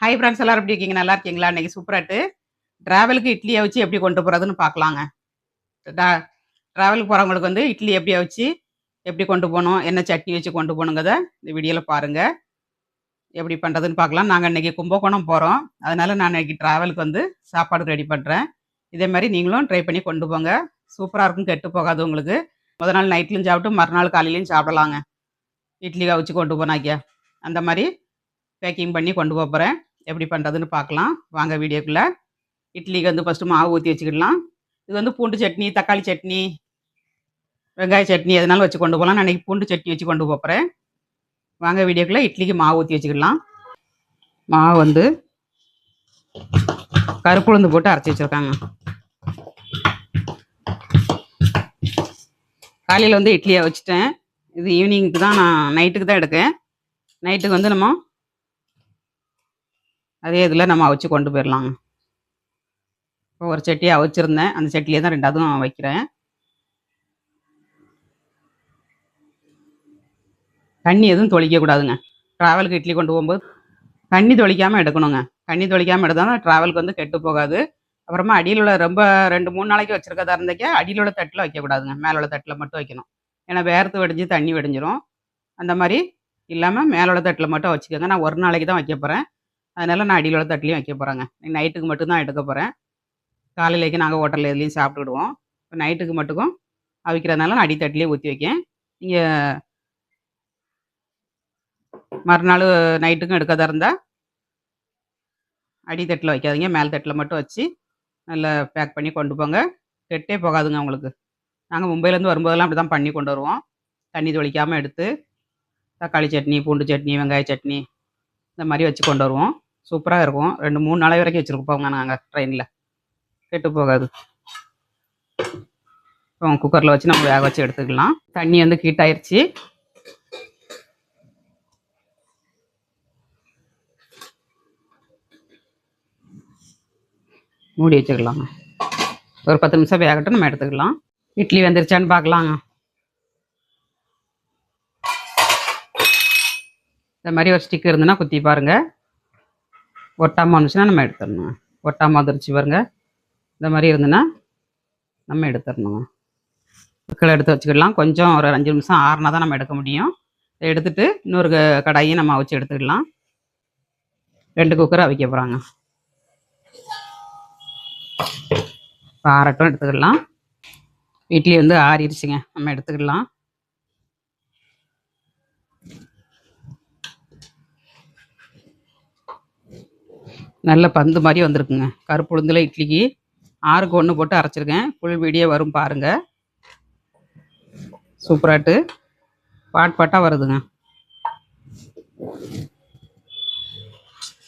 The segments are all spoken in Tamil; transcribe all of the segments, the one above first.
ஹை ஃப்ரெண்ட்ஸ் எல்லாரும் எப்படி இருக்கீங்க? நல்லா இருக்கீங்களா? இன்னைக்கு சூப்பராட்டு ட்ராவலுக்கு இட்லியை வச்சு எப்படி கொண்டு போகிறதுன்னு பார்க்கலாங்க. ட்ராவலுக்கு போகிறவங்களுக்கு வந்து இட்லி எப்படி வச்சு எப்படி கொண்டு போகணும் என்ன சட்னி வச்சு கொண்டு போகணுங்கிறத இந்த வீடியோவில் பாருங்கள் எப்படி பண்ணுறதுன்னு பார்க்கலாம். நாங்கள் இன்றைக்கி கும்பகோணம் போகிறோம் அதனால் நான் இன்றைக்கி ட்ராவலுக்கு வந்து சாப்பாடு ரெடி பண்ணுறேன் இதே மாதிரி நீங்களும் ட்ரை பண்ணி கொண்டு போங்க. சூப்பராக இருக்கும் கெட்டு போகாது உங்களுக்கு. முத நாள் நைட்லையும் சாப்பிட்டு மறுநாள் காலையிலையும் சாப்பிடலாங்க. இட்லி வச்சு கொண்டு போனாக்கியா? அந்த மாதிரி பேக்கிங் பண்ணி கொண்டு போக போகிறேன் எப்படி பண்ணுறதுன்னு பார்க்கலாம். வாங்க வீடியோக்குள்ளே. இட்லிக்கு வந்து ஃபஸ்ட்டு மாவு ஊற்றி வச்சுக்கிடலாம். இது வந்து பூண்டு சட்னி தக்காளி சட்னி வெங்காய சட்னி எதனாலும் வச்சு கொண்டு போகலாம். நான் பூண்டு சட்னி வச்சு கொண்டு போகிறேன் வாங்க வீடியோக்குள்ளே இட்லிக்கு மாவு ஊற்றி வச்சுக்கிடலாம். மாவு வந்து கருப்புளுந்து போட்டு அரைச்சி வச்சுருக்காங்க. காலையில் வந்து இட்லியை வச்சுட்டேன். இது ஈவினிங்க்கு தான் நான் நைட்டுக்கு தான் எடுக்கேன் நைட்டுக்கு வந்து நம்ம அதே இதில் நம்ம அவிச்சு கொண்டு போயிடலாங்க இப்போ ஒரு சட்டியை அவிச்சிருந்தேன். அந்த சட்டிலே தான் ரெண்டாவதும் வைக்கிறேன். தண்ணி எதுவும் தொளிக்கக்கூடாதுங்க ட்ராவலுக்கு இட்லி கொண்டு போகும்போது தண்ணி தொளிக்காமல் எடுக்கணுங்க. தண்ணி தொளிக்காமல் எடுத்தால் ட்ராவலுக்கு வந்து கெட்டு போகாது. அப்புறமா அடியில் உள்ள ரொம்ப ரெண்டு மூணு நாளைக்கு வச்சுருக்கதா இருந்தக்கே அடியில் உள்ள தட்டில் வைக்கக்கூடாதுங்க மேலே உள்ள தட்டில் மட்டும் வைக்கணும். ஏன்னா வேர்த்து வெடிஞ்சு தண்ணி வெடிஞ்சிரும். அந்த மாதிரி இல்லாமல் மேலோட தட்டில் மட்டும் வச்சுக்கோங்க. நான் ஒரு நாளைக்கு தான் வைக்க போகிறேன் அதனால் நான் அடியில் உள்ள தட்டிலையும் வைக்க போகிறேங்க நைட்டுக்கு மட்டும்தான் எடுக்க போகிறேன் காலையிலேக்கு நாங்கள் ஹோட்டலில் எதுலேயும் சாப்பிட்டுடுவோம் இப்போ நைட்டுக்கு மட்டுக்கும் அவிக்கிறதுனால நான் அடித்தட்டிலே ஊற்றி வைக்கேன். நீங்கள் மறுநாள் நைட்டுக்கும் எடுக்காத இருந்தால் அடித்தட்டில் வைக்காதீங்க. மேல் தட்டில் மட்டும் வச்சு நல்லா பேக் பண்ணி கொண்டு போங்க. கெட்டே போகாதுங்க உங்களுக்கு. நாங்கள் மும்பையிலேருந்து வரும்போதெல்லாம் அப்படி தான் பண்ணி கொண்டு வருவோம். தண்ணி தொளிக்காமல் எடுத்து தக்காளி சட்னி பூண்டு சட்னி வெங்காய சட்னி இந்த மாதிரி வச்சு கொண்டு வருவோம். சூப்பராக இருக்கும். ரெண்டு மூணு நாளை வரைக்கும் வச்சுருப்போங்க நாங்கள் ட்ரெயினில் கெட்டு போகாது. இப்போ குக்கரில் வச்சு நம்ம வேக வச்சு எடுத்துக்கலாம். தண்ணி வந்து ஹீட் ஆயிடுச்சு மூடி வச்சுக்கலாங்க. ஒரு பத்து நிமிஷம் வேகட்டும் நம்ம எடுத்துக்கலாம். இட்லி வந்துருச்சான்னு பார்க்கலாங்க. இந்த மாதிரி ஒரு ஸ்டிக் இருந்துன்னா குத்தி பாருங்க. ஒட்டாமல் வந்துச்சுன்னா நம்ம எடுத்துடணும். ஒட்டாமல் வந்துருச்சு பாருங்க. இந்த மாதிரி இருந்துன்னா நம்ம எடுத்துடணும். குக்கரை எடுத்து வச்சுக்கிடலாம். கொஞ்சம் ஒரு அஞ்சு நிமிஷம் ஆறுனா தான் நம்ம எடுக்க முடியும். இதை எடுத்துட்டு இன்னொரு க- கடாயும் நம்ம அவிச்சு எடுத்துக்கலாம் ரெண்டு குக்கரை அவிக்க போகிறாங்க இப்போ ஆறட்டும் எடுத்துக்கலாம் இட்லி வந்து ஆறிடுச்சுங்க. நம்ம எடுத்துக்கலாம் நல்ல பந்து மாதிரி வந்திருக்குங்க. கருப்பு உளுந்துல இட்லிக்கு ஆறுக்கு ஒன்று போட்டு அரைச்சிருக்கேன். ஃபுல் வீடியோ வரும் பாருங்க. சூப்பராட்டு பாட் பாட்டாக வருதுங்க.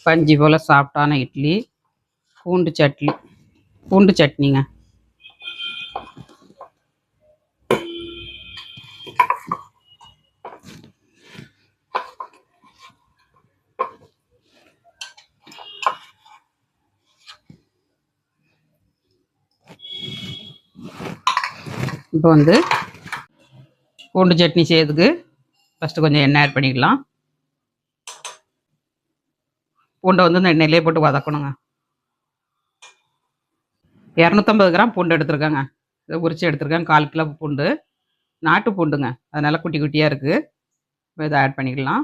பஞ்சு போல் சாப்பிட்டான இட்லி. பூண்டு சட்னி. பூண்டு சட்னிங்க. இப்போ வந்து பூண்டு சட்னி செய்யறதுக்கு ஃபஸ்ட்டு கொஞ்சம் எண்ணெய் ஆட் பண்ணிக்கலாம். பூண்டை வந்து இந்த எண்ணெயிலே போட்டு வதக்கணுங்க. இரநூத்தம்பது கிராம் பூண்டு எடுத்துருக்கேங்க. இதை உரிச்சு எடுத்திருக்கேன். கால் கிலோ பூண்டு. நாட்டு பூண்டுங்க. அதனால் குட்டி குட்டியாக இருக்குது இதை ஆட் பண்ணிக்கலாம்.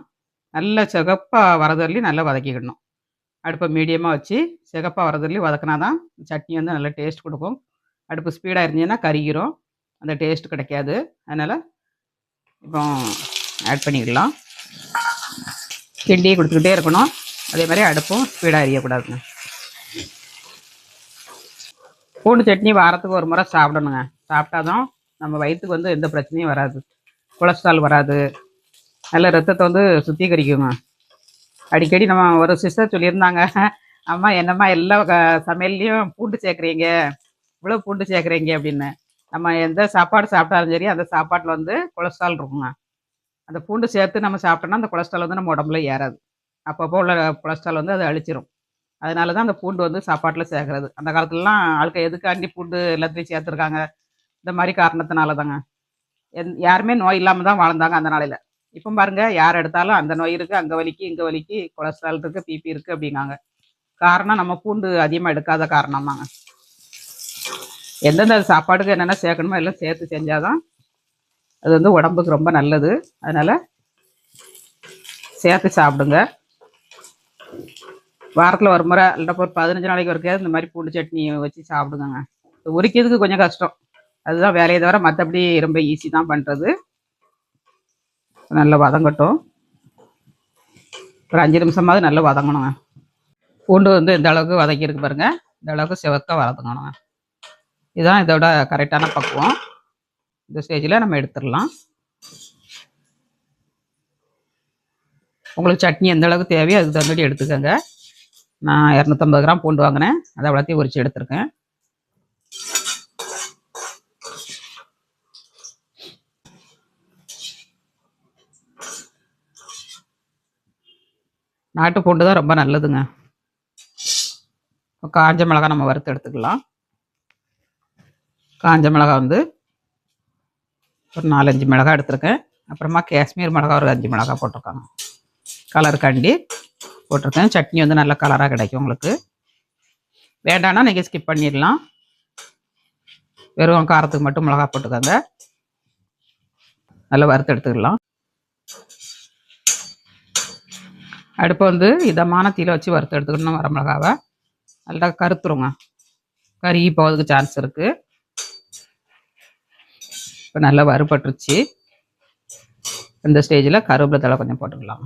நல்ல சிகப்பாக வரதுலையும் நல்லா வதக்கிக்கணும். அடுப்பை மீடியமாக வச்சு சிகப்பாக வரதுலையும் வதக்கினா தான் சட்னி வந்து நல்லா டேஸ்ட் கொடுக்கும். அடுப்பு ஸ்பீடாக இருந்துச்சுன்னா கருகிரும். அந்த டேஸ்ட் கிடைக்காது. அதனால் இப்போ ஆட் பண்ணிக்கலாம். கிண்டி கொடுத்துக்கிட்டே இருக்கணும். அதே மாதிரி அடுப்பும் ஸ்பீடாக எரியக்கூடாதுங்க. பூண்டு சட்னி வாரத்துக்கு ஒரு முறை சாப்பிடணுங்க. சாப்பிட்டாதான் நம்ம வயிற்றுக்கு வந்து எந்த பிரச்சனையும் வராது. கொலஸ்ட்ரால் வராது. நல்ல ரத்தத்தை வந்து சுத்திகரிக்குங்க. அடிக்கடி நம்ம ஒரு சிஸ்டர் சொல்லியிருந்தாங்க அம்மா என்னம்மா எல்லா சமையல்லையும் பூண்டு சேர்க்குறீங்க? இவ்வளோ பூண்டு சேர்க்குறீங்க? அப்படின்னு. நம்ம எந்த சாப்பாடு சாப்பிட்டாலும் சரி அந்த சாப்பாட்டில் வந்து கொலஸ்ட்ரால் இருக்குங்க. அந்த பூண்டு சேர்த்து நம்ம சாப்பிட்டோம்னா அந்த கொலஸ்ட்ரால் வந்து நம்ம உடம்புல ஏறாது. அப்பப்போ உள்ள கொலஸ்ட்ரால் வந்து அதை அழிச்சிரும். அதனால தான் அந்த பூண்டு வந்து சாப்பாட்டில் சேர்க்குறது. அந்த காலத்துலலாம் ஆளுக்கு எதுக்காண்டி பூண்டு எல்லாத்தையும் சேர்த்துருக்காங்க? இந்த மாதிரி காரணத்தினால தாங்க. எந் யாருமே நோய் இல்லாமல் தான் வாழ்ந்தாங்க அந்த நாளையில். இப்போ பாருங்க யார் எடுத்தாலும் அந்த நோய் இருக்குது அங்கே வலிக்கு இங்கே வலிக்கு கொலஸ்ட்ரால் இருக்குது பிபி இருக்குது அப்படிங்காங்க காரணம் நம்ம பூண்டு அதிகமாக எடுக்காத காரணமாங்க எந்தெந்த சாப்பாட்டுக்கு என்னென்ன சேர்க்கணுமோ எல்லாம் சேர்த்து செஞ்சாதான் அது வந்து உடம்புக்கு ரொம்ப நல்லது. அதனால் சேர்த்து சாப்பிடுங்க. வாரத்தில் ஒரு முறை இல்லை ஒரு பதினஞ்சு நாளைக்கு ஒருக்கா இந்த மாதிரி பூண்டு சட்னி வச்சு சாப்பிடுங்க உரிக்கிறதுக்கு கொஞ்சம் கஷ்டம். அதுதான் வேலையை தவிர மற்றபடி ரொம்ப ஈஸி தான் பண்ணுறது நல்லா வதங்கட்டும். ஒரு அஞ்சு நிமிஷமாவது நல்லா வதங்கணுங்க. பூண்டு வந்து இந்த அளவுக்கு வதக்கியிருக்கு பாருங்கள் இந்த அளவுக்கு செவக்க வதங்கணுங்க. இதுதான் இதோட கரெக்டான பக்குவம். இந்த ஸ்டேஜில் நம்ம எடுத்துடலாம். உங்களுக்கு சட்னி எந்த அளவுக்கு தேவையோ அதுக்கு தகுந்தபடி எடுத்துக்கோங்க. நான் இரநூத்தம்பது கிராம் பூண்டு வாங்கினேன். அதை அவ்வளோத்தையும் உரிச்சு எடுத்திருக்கேன். நாட்டு பூண்டு தான் ரொம்ப நல்லதுங்க. காஞ்ச மிளகா நம்ம வறுத்து எடுத்துக்கலாம். காஞ்ச மிளகா வந்து ஒரு நாலஞ்சு மிளகா எடுத்திருக்கேன். அப்புறமா காஷ்மீர் மிளகா ஒரு அஞ்சு மிளகா போட்டிருக்காங்க. கலர் கண்டி போட்டிருக்கேன். சட்னி வந்து நல்ல கலராக கிடைக்கும் உங்களுக்கு. வேண்டாம்னா நீங்கள் ஸ்கிப் பண்ணிடலாம். வெறும் காரத்துக்கு மட்டும் மிளகா போட்டுக்கோங்க. நல்லா வறுத்து எடுத்துக்கலாம். அடுப்பை வந்து இதமான தீயில் வச்சு வறுத்து எடுத்துக்கணும் வர மிளகாவை. நல்லா கருத்துருங்க. கருகி போகிறதுக்கு சான்ஸ் இருக்குது இப்போ நல்லா வறுபட்டுருச்சு. இந்த ஸ்டேஜில் கருவேப்பிலை தலை கொஞ்சம் போட்டுக்கலாம்.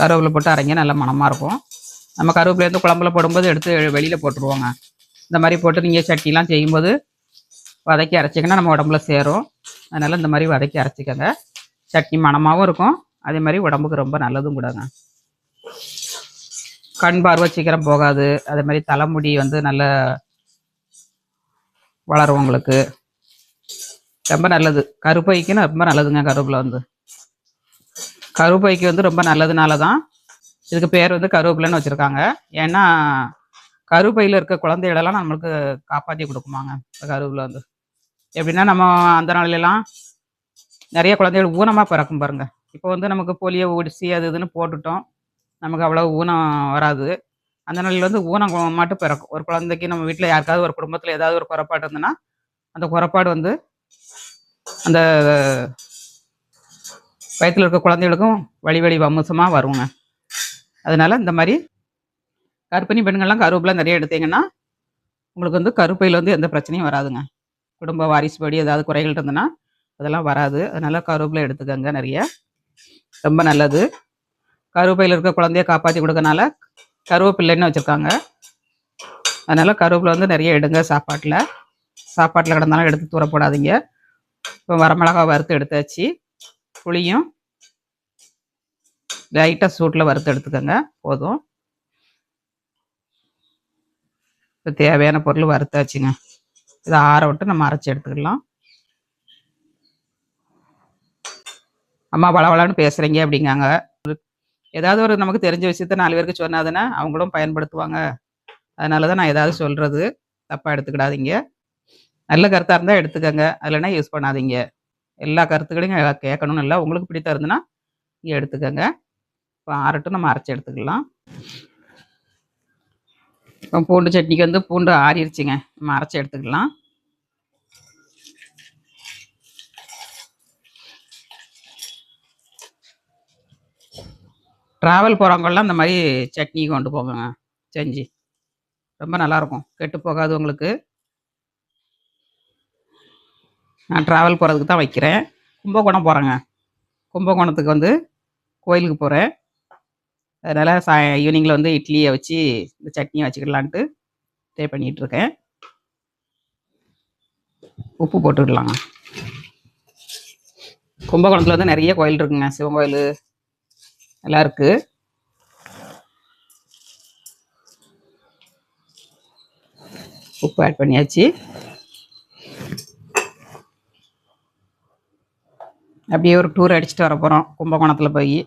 கருவேப்பிலை போட்டு அரைங்க நல்லா மணமாக இருக்கும். நம்ம கருவேப்பிலை வந்து குழம்புல போடும்போது எடுத்து வெளியில் போட்டுருவோங்க. இந்த மாதிரி போட்டு நீங்கள் சட்னிலாம் செய்யும்போது வதக்கி அரைச்சிங்கன்னா நம்ம உடம்புல சேரும். அதனால் இந்த மாதிரி வதக்கி அரைச்சிக்கோங்க. சட்னி மணமாகவும் இருக்கும். அதே மாதிரி உடம்புக்கு ரொம்ப நல்லதும் கூடங்க. கண் பார்வை சீக்கிரம் போகாது. அதே மாதிரி தலைமுடி வந்து நல்ல வளரும் உங்களுக்கு. ரொம்ப நல்லது. கருப்பைக்குன்னு ரொம்ப நல்லதுங்க கருவேப்பிலை வந்து. கருப்பைக்கு வந்து ரொம்ப நல்லதுனால தான் இதுக்கு பேர் வந்து கருவேப்பிலைன்னு வச்சுருக்காங்க. ஏன்னா கருப்பையில் இருக்க குழந்தைகளெல்லாம் நம்மளுக்கு காப்பாற்றி கொடுக்குமாங்க இந்த கருவேப்பிலை வந்து. எப்படின்னா நம்ம அந்த நாளிலெல்லாம் நிறைய குழந்தைகள் ஊனமாக பிறக்கும் பாருங்கள் இப்போ வந்து நமக்கு போலியோ ஊடிசி அது இதுன்னு போட்டுட்டோம். நமக்கு அவ்வளோ ஊனம் வராது. அந்த நாளில் வந்து ஊனம் கு- மட்டும் பிறக்கும். ஒரு குழந்தைக்கு நம்ம வீட்டில் யாருக்காவது ஒரு குடும்பத்தில் ஏதாவது ஒரு குறைபாடு இருந்ததுன்னா அந்த குறைபாடு வந்து அந்த வயத்தில் இருக்க குழந்தைகளுக்கும் வழி வழி வம்சமாக வருங்க. அதனால் இந்த மாதிரி கர்ப்பிணி பெண்கள்லாம் கருவேப்பிலாம் நிறைய எடுத்தீங்கன்னா உங்களுக்கு வந்து கருப்பையில் வந்து எந்த பிரச்சனையும் வராதுங்க. குடும்ப வாரிசு படி ஏதாவது குறைகள் இருந்ததுன்னா அதெல்லாம் வராது. அதனால் கருவேப்பிலை எடுத்துக்கோங்க நிறைய. ரொம்ப நல்லது. கருவேப்பையில் இருக்க குழந்தைய காப்பாற்றி கொடுக்கறனால கருவேப்பில்லைன்னு வச்சுருக்காங்க. அதனால் கருவேப்பிலை வந்து நிறைய எடுங்க சாப்பாட்டில். சாப்பாட்டில் கிடந்தாலும் எடுத்து தூர போடாதீங்க. இப்போ வரமிளகா வறுத்து எடுத்தாச்சு. புளியும் லைட்டாக சூட்டில் வறுத்து எடுத்துக்கோங்க. போதும். இப்போ தேவையான பொருள் வறுத்தாச்சுங்க. இதை ஆற விட்டு நம்ம அரைச்சி எடுத்துக்கலாம். அம்மா பளபளன்னு பேசுகிறீங்க அப்படிங்காங்க. ஏதாவது ஒரு நமக்கு தெரிஞ்ச விஷயத்த நாலு பேருக்கு சொன்னாதானே அவங்களும் பயன்படுத்துவாங்க. அதனால தான் நான் ஏதாவது சொல்கிறது தப்பாக எடுத்துக்கிடாதீங்க. நல்ல கருத்தாக இருந்தால் எடுத்துக்கோங்க. இல்லைன்னா யூஸ் பண்ணாதீங்க. எல்லா கருத்துக்களையும் கே- கேட்கணும்னு இல்லை. உங்களுக்கு பிடித்தா இருந்துன்னா நீங்கள் எடுத்துக்கோங்க. இப்போ ஆறட்டும் நம்ம அரைச்சி எடுத்துக்கலாம். இப்போ பூண்டு சட்னிக்கு வந்து பூண்டு ஆறிடுச்சிங்க நம்ம அரைச்சி எடுத்துக்கலாம். ட்ராவல் போகிறவங்களாம் இந்த மாதிரி சட்னி கொண்டு போங்க செஞ்சு. ரொம்ப நல்லாயிருக்கும். கெட்டு போகாது உங்களுக்கு. நான் ட்ராவல் போகிறதுக்கு தான் வைக்கிறேன். கும்பகோணம் போகிறேங்க கும்பகோணத்துக்கு வந்து கோயிலுக்கு போகிறேன் அதனால் சா ஈவினிங்கில் வந்து இட்லியை வச்சு இந்த சட்னியை வச்சுக்கலான்ட்டு ட்ரை பண்ணிகிட்ருக்கேன். உப்பு போட்டுடலாங்க கும்பகோணத்தில் வந்து நிறைய கோயில் இருக்குங்க. சிவன் கோயில் நல்லா இருக்கு உப்பு ஆட் பண்ணியாச்சு. அப்படியே ஒரு டூர் அடிச்சுட்டு வர போகிறோம் கும்பகோணத்தில் போய்.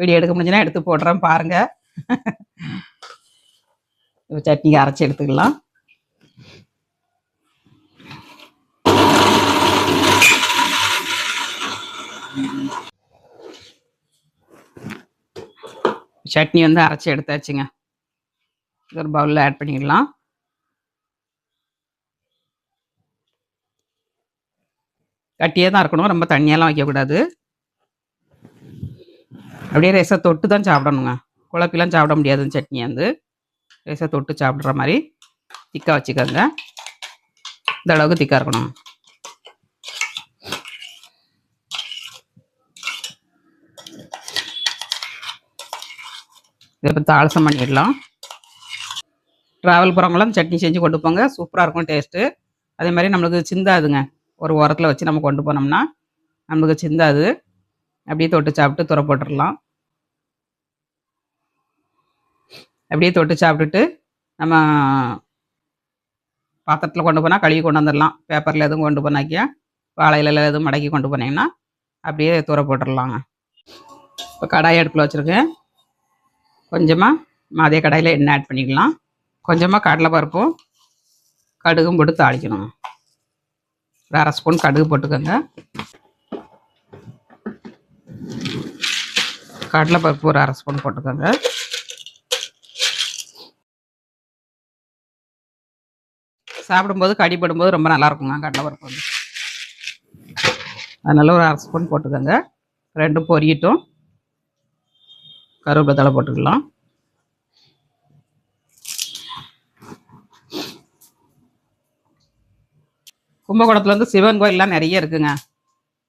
வீடியோ எடுக்க முடிஞ்சுன்னா எடுத்து போடுறேன் பாருங்க. சட்னிக்கு அரைச்சி எடுத்துக்கலாம். சட்னி வந்து அரைச்சி எடுத்தாச்சுங்க. ஒரு பவுலில் ஆட் பண்ணிக்கலாம் கட்டியே தான் இருக்கணும். ரொம்ப தண்ணியெல்லாம் வைக்கக்கூடாது அப்படியே ரேசாக தொட்டு தான் சாப்பிடணுங்க. குழப்பிலாம் சாப்பிட முடியாது சட்னி வந்து. ரேசாக தொட்டு சாப்பிட்ற மாதிரி திக்காக வச்சுக்கோங்க. இந்த அளவுக்கு திக்காக இருக்கணும். இதை இப்போ தாளசம் பண்ணிடலாம். ட்ராவல் போகிறவங்களாம் சட்னி செஞ்சு கொண்டு போங்க. சூப்பராக இருக்கும் டேஸ்ட்டு அதே மாதிரி நம்மளுக்கு சிந்தாதுங்க. ஒரு உரத்தில் வச்சு நம்ம கொண்டு போனோம்னா நம்மளுக்கு சிந்தாது. அப்படியே தொட்டு சாப்பிட்டு துறை போட்டுடலாம். அப்படியே தொட்டு சாப்பிட்டுட்டு நம்ம பாத்திரத்தில் கொண்டு போனால் கழுவி கொண்டு வந்துடலாம். பேப்பரில் எதுவும் கொண்டு போனாக்கியா? வாழையில எதுவும் மடக்கி கொண்டு போனீங்கன்னா அப்படியே தூர போட்டுடலாங்க. இப்போ கடாய் அடுப்பில் வச்சுருக்கேன். கொஞ்சமாக அதே கடையில் எண்ணெய் ஆட் பண்ணிக்கலாம். கொஞ்சமாக கடலைப்பருப்பும் கடுகும் போட்டு தாளிக்கணும். ஒரு அரை ஸ்பூன் கடுகு போட்டுக்கோங்க. கடலைப்பருப்பு ஒரு அரை ஸ்பூன் போட்டுக்கோங்க. சாப்பிடும்போது கடிப்படும்போது ரொம்ப நல்லா இருக்குங்க கடலைப்பருப்பு வந்து. அதனால ஒரு அரை ஸ்பூன் போட்டுக்கோங்க. ரெண்டும் பொரியட்டும். கருவேப்பிலை தழை போட்டுக்கலாம். கும்பகோணத்தில் வந்து சிவன் கோயிலெலாம் நிறைய இருக்குங்க.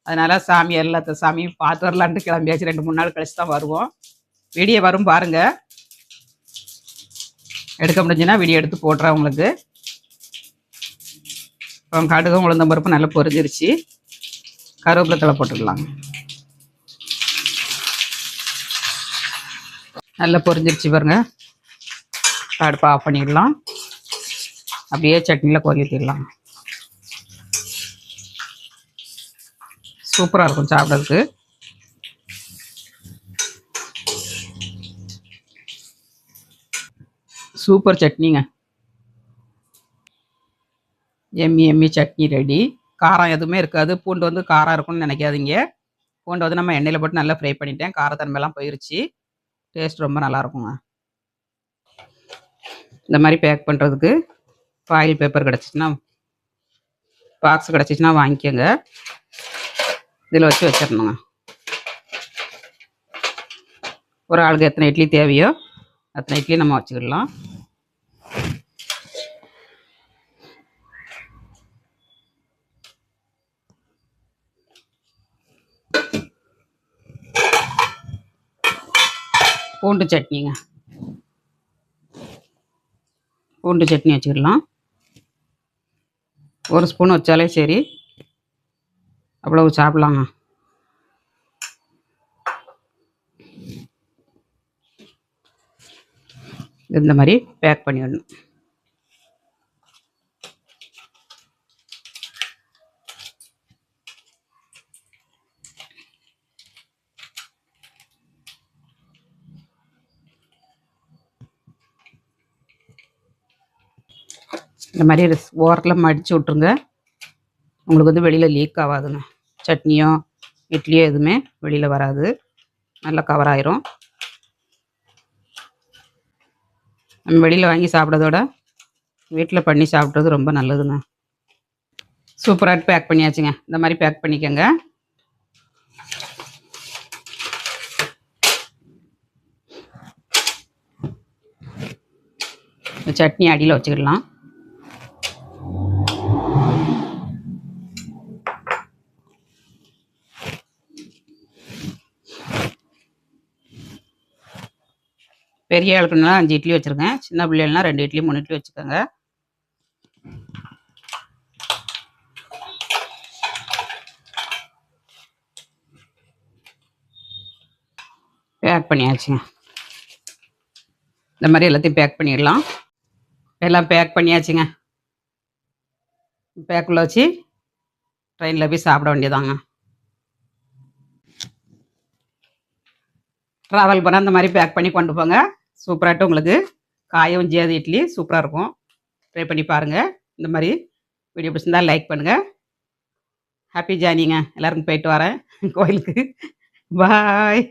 அதனால சாமி எல்லாத்த சாமியும் பார்த்து வரலான்ட்டு கிளம்பியாச்சு. ரெண்டு மூணு நாள் கழிச்சு தான் வருவோம். வீடியோ வரும் பாருங்க. எடுக்க முடிஞ்சுன்னா வீடியோ எடுத்து போடுறேன் உங்களுக்கு. கடுகும் உளுந்தம்பருப்பு நல்லா பொரிஞ்சிருச்சு. கருவேப்பிலை தழை போட்டுக்கலாம். நல்லா பொரிஞ்சிருச்சு பாருங்க. அடுப்பை ஆஃப் பண்ணிடலாம். அப்படியே சட்னியில் கோரி ஊற்றிடலாம் சூப்பராக இருக்கும் சாப்பிட்றதுக்கு. சூப்பர் சட்னிங்க. எம்மி எம்மி சட்னி ரெடி காரம் எதுவுமே இருக்காது. பூண்டு வந்து காரம் இருக்கும்னு நினைக்காதீங்க. பூண்டு வந்து நம்ம எண்ணெயில் போட்டு நல்லா ஃப்ரை பண்ணிட்டேன். காரத்தன்மைலாம் போயிருச்சு. டேஸ்ட் ரொம்ப நல்லா இருக்குங்க இந்த மாதிரி பேக் பண்ணுறதுக்கு ஃபாயில் பேப்பர் கிடச்சிச்சின்னா பாக்ஸ் கிடச்சிச்சின்னா வாங்கிக்கோங்க. இதில் வச்சு வச்சிடணுங்க. ஒரு ஆளுக்கு எத்தனை இட்லி தேவையோ அத்தனை இட்லி நம்ம வச்சுக்கிடலாம். பூண்டு சட்னிங்க. பூண்டு சட்னி வச்சுக்கிடலாம் ஒரு ஸ்பூன் வச்சாலே சரி. அவ்வளவு சாப்பிட்லாங்க. இந்த மாதிரி பேக் பண்ணிடணும். இந்த மாதிரி ரிஸ்- ஓரத்தில் மடித்து விட்ருங்க உங்களுக்கு வந்து வெளியில் லீக் ஆகாதுங்க. சட்னியோ இட்லியோ எதுவுமே வெளியில் வராது. நல்லா கவர் ஆயிரும். நம்ம வெளியில் வாங்கி சாப்பிட்றதோட வீட்டில் பண்ணி சாப்பிட்றது ரொம்ப நல்லதுங்க. சூப்பராக பேக் பண்ணியாச்சுங்க. இந்த மாதிரி பேக் பண்ணிக்கோங்க. சட்னி அடியில் வச்சுக்கிடலாம். பெரிய ஆளுக்குன்னா அஞ்சு இட்லி வச்சுருக்கேன். சின்ன பிள்ளைகள்னா ரெண்டு இட்லி மூணு இட்லி வச்சுக்கோங்க. பேக் பண்ணியாச்சுங்க. இந்த மாதிரி எல்லாத்தையும் பேக் பண்ணிடலாம். எல்லாம் பேக் பண்ணியாச்சுங்க. பேக்குள்ளே வச்சு ட்ரெயினில் போய் சாப்பிட வேண்டியதாங்க ட்ராவல் பண்ண அந்த மாதிரி பேக் பண்ணி கொண்டு போங்க. சூப்பராகிட்ட உங்களுக்கு காயும் ஜேது இட்லி சூப்பராக இருக்கும் ட்ரை பண்ணி பாருங்கள் இந்த மாதிரி வீடியோ பிடிச்சிருந்தா லைக் பண்ணுங்கள் ஹாப்பி ஜேர்னிங்க. எல்லாருக்கும் போயிட்டு வரேன் கோயிலுக்கு. பாய்.